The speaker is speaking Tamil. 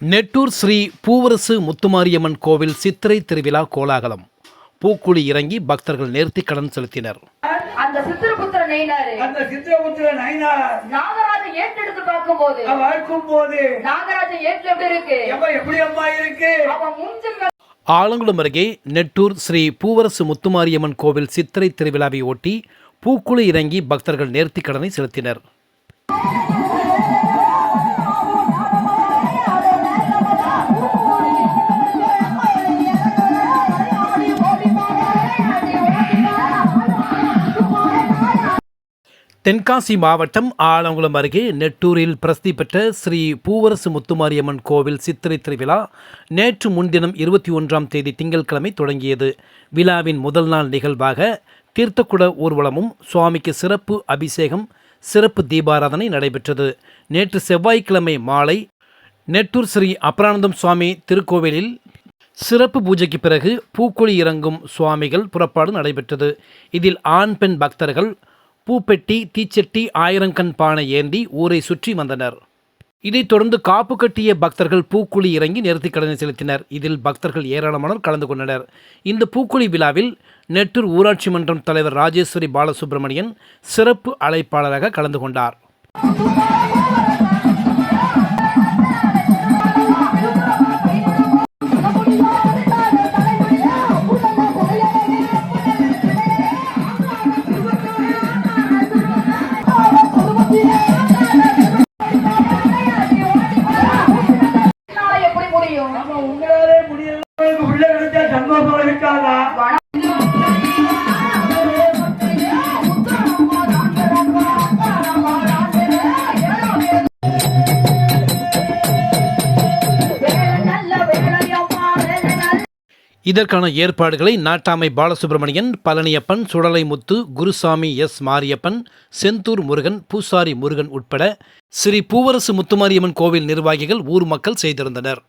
நெட்டூர் ஸ்ரீ பூவரசு முத்துமாரியம்மன் கோவில் சித்திரை திருவிழா கோலாகலம். பூக்குழி இறங்கி பக்தர்கள் நேர்த்திக் கடன் செலுத்தினர். அந்த சித்திரபுத்திர நெய்னாரு அந்த சித்திரபுத்திர நைனார் நாகராஜன் ஏற்றெடுத்து பார்க்கும்போது. வளர்க்கும் போது நாகராஜன் ஏற்று எப்படி இருக்கு? எப்படி அம்மா இருக்கு? அவன் மூஞ்சில் ஆலங்குளம் அருகே நெட்டூர் ஸ்ரீ பூவரசு முத்துமாரியம்மன் கோவில் சித்திரை திருவிழாவை ஒட்டி பூக்குழி இறங்கி பக்தர்கள் நேர்த்திக் கடனை செலுத்தினர். தென்காசி மாவட்டம் ஆலங்குளம் அருகே நெட்டூரில் பிரசித்தி பெற்ற ஸ்ரீ பூவரசு முத்துமாரியம்மன் கோவில் சித்திரை திருவிழா நேற்று முன்தினம் இருபத்தி ஒன்றாம் தேதி திங்கட்கிழமை தொடங்கியது. விழாவின் முதல் நாள் நிகழ்வாக தீர்த்தக்குட ஊர்வலமும் சுவாமிக்கு சிறப்பு அபிஷேகம் சிறப்பு தீபாராதனை நடைபெற்றது. நேற்று செவ்வாய்க்கிழமை மாலை நெட்டூர் ஸ்ரீ அபரானந்தம் சுவாமி திருக்கோவிலில் சிறப்பு பூஜைக்கு பிறகு பூக்குழி இறங்கும் சுவாமிகள் புறப்பாடு நடைபெற்றது. இதில் ஆண் பெண் பக்தர்கள் பூப்பெட்டி தீச்சட்டி ஆயிரங்கண் பானை ஏந்தி ஊரை சுற்றி வந்தனர். இதைத் தொடர்ந்து காப்பு கட்டிய பக்தர்கள் பூக்குழி இறங்கி நேர்த்திக் கடனை செலுத்தினர். இதில் பக்தர்கள் ஏராளமானோர் கலந்து கொண்டனர். இந்த பூக்குழி விழாவில் நெட்டூர் ஊராட்சி மன்றம் தலைவர் ராஜேஸ்வரி பாலசுப்ரமணியன் சிறப்பு அழைப்பாளராக கலந்து கொண்டார். எப்படி உங்களாலே முடியல உள்ள கிடைச்சா சந்தோஷம் இருக்காதா இதற்கான ஏற்பாடுகளை நாட்டாமை பாலசுப்ரமணியன் பழனியப்பன் சுடலைமுத்து குருசாமி எஸ் மாரியப்பன் செந்தூர் முருகன் பூசாரி முருகன் உட்பட ஸ்ரீ பூவரசு முத்துமாரியம்மன் கோவில் நிர்வாகிகள் ஊர் மக்கள் செய்திருந்தனர்.